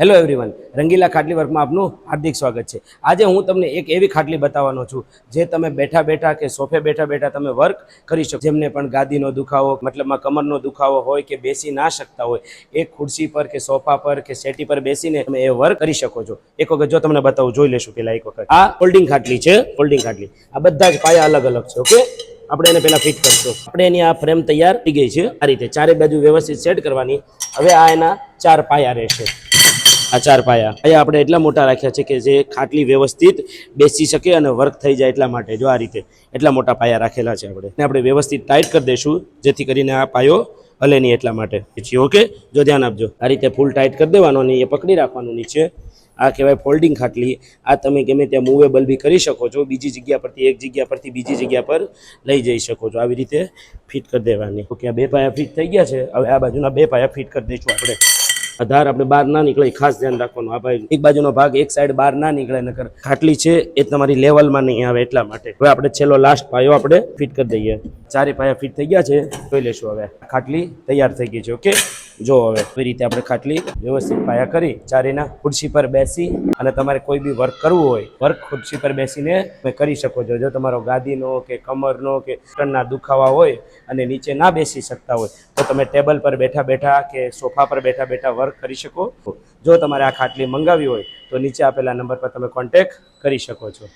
Hello everyone રંગીલા ખાટલી વર્કમાં આપનું હાર્દિક સ્વાગત છે. આજે હું તમને એક એવી ખાટલી બતાવવાનો છું, જે તમે બેઠા બેઠા કે સોફે બેઠા બેઠા તમે વર્ક કરી શકો જેમને પણ ગાદીનો દુખાવો, મતલબમાં કમરનો દુખાવો હોય કે બેસી ના શકતા હોય એ ખુરશી પર કે સોફા પર કે સેટી પર બેસીને તમે એ વર્ક કરી શકો છો. એક વખત જો તમને બતાવું, જોઈ લેશું પેલા એક વખત. આ ફોલ્ડિંગ ખાટલી છે ફોલ્ડિંગ ખાટલી. આ બધા જ પાયા અલગ અલગ છે ઓકે આપણે એને પહેલાં ફિટ કરશું. આપણે એની આ ફ્રેમ તૈયાર થઈ ગઈ છે, આ રીતે. ચારે બાજુ વ્યવસ્થિત સેટ કરવાની. હવે આ એના ચાર પાયા રહેશે. આ ચાર પાયા. અહીંયા આપણે એટલા મોટા રાખ્યા છે કે જે ખાટલી વ્યવસ્થિત બેસી શકે અને વર્ક થઈ જાય એટલા માટે જો આ રીતે એટલા મોટા પાયા રાખેલા છે આપણે. ને આપણે વ્યવસ્થિત ટાઈટ કરી દઈશું, જેથી કરીને આ પાયો હલે નહીં એટલા માટે. પછી ઓકે, જો ધ્યાન આપજો. આ રીતે ફૂલ ટાઈટ કરી દેવાનો અને એ પકડી રાખવાનું નીચે. આ કહેવાય ફોલ્ડિંગ ખાટલી. આ તમે ગમે ત્યાં મૂવેબલ બી કરી શકો છો, બીજી જગ્યા પરથી, એક જગ્યા પરથી, બીજી જગ્યા પર લઈ જઈ શકો છો. આવી રીતે ફિટ કરી દેવાની. ઓકે, આ બે પાયા ફિટ થઈ ગયા છે. હવે આ બાજુના બે પાયા ફિટ કરી દઈશું આપણે. આધાર આપણે બહાર ના નીકળે ખાસ ધ્યાન રાખવાનું. આ ભાઈ એક બાજુનો ભાગ, એક સાઈડ બહાર ના નીકળે, નકર ખાટલી છે, એ તમારી લેવલમાં નહીં આવે એટલા માટે. હવે આપણે છેલ્લો લાસ્ટ પાયો આપણે ફિટ કરી દઈએ. ચારે પાયા ફિટ થઈ ગયા છે, જોઈ લેશું હવે. ખાટલી તૈયાર થઈ ગઈ છે ઓકે જો હવે આવી રીતે આપણે ખાટલી વ્યવસ્થિત પાયા કરી ચારેના ખુરશી પર બેસી અને તમારે કોઈ બી વર્ક કરવું હોય વર્ક ખુરશી પર બેસીને તમે કરી શકો છો. જો તમારો ગાદીનો કે કમરનો કે ટનના દુખાવા હોય અને નીચે ના બેસી શકતા હોય, તો તમે ટેબલ પર બેઠા બેઠા કે સોફા પર બેઠા બેઠા વર્ક કરી શકો. જો તમારે આ ખાટલી મંગાવી હોય, તો નીચે આપેલા નંબર પર તમે કોન્ટેક્ટ કરી શકો છો.